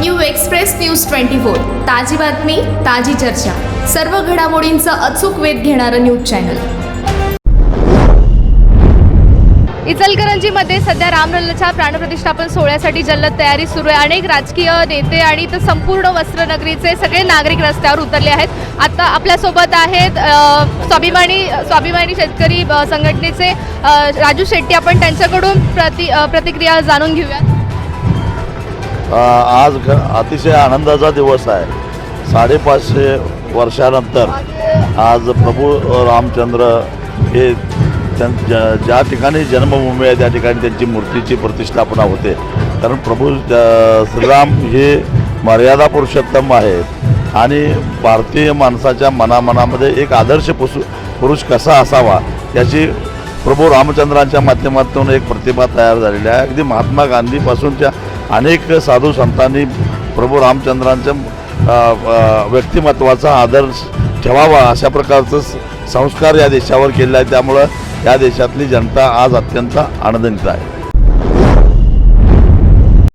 New express news twenty four. ताजी बातमी ताजी चर्चा. सर्व घडामोडींचा अचूक वेध घेणारं न्यूज चॅनल. इचलकरंजीमध्ये सध्या रामलल्लाच्या प्राणप्रतिष्ठापन सोहळ्यासाठी जल्लद तयारी सुरू आहे. अनेक राजकीय नेते आणि तर संपूर्ण वस्त्रनगरीचे सगळे नागरिक रस्त्यावर उतरले आहेत. आता आपल्यासोबत आहेत स्वाभिमानी स्वाभिमानी शेतकरी संघटनेचे राजू शेट्टी. आपण त्यांच्याकडून प्रति प्रतिक्रिया जाणून घेऊयात. आज घ अतिशय आनंदाचा दिवस आहे. साडेपाचशे वर्षानंतर आज प्रभू रामचंद्र हे त्यां ज्या- ज्या ठिकाणी जन्मभूमी आहे त्या ठिकाणी त्यांची मूर्तीची प्रतिष्ठापना होते. कारण प्रभू श्रीराम हे मर्यादा पुरुषोत्तम आहेत. आणि भारतीय माणसाच्या मनामनामध्ये एक आदर्श पुसु पुरुष कसा असावा याची प्रभू रामचंद्रांच्या माध्यमातून एक प्रतिभा तयार झालेली आहे. अगदी महात्मा गांधीपासूनच्या अनेक साधू संतांनी प्रभू रामचंद्रांच्या व्यक्तिमत्वाचा आदर्श ठेवावा अशा प्रकारचं स- संस्कार या देशावर केले आहे. त्यामुळं या देशातली जनता आज अत्यंत आनंदित आहे.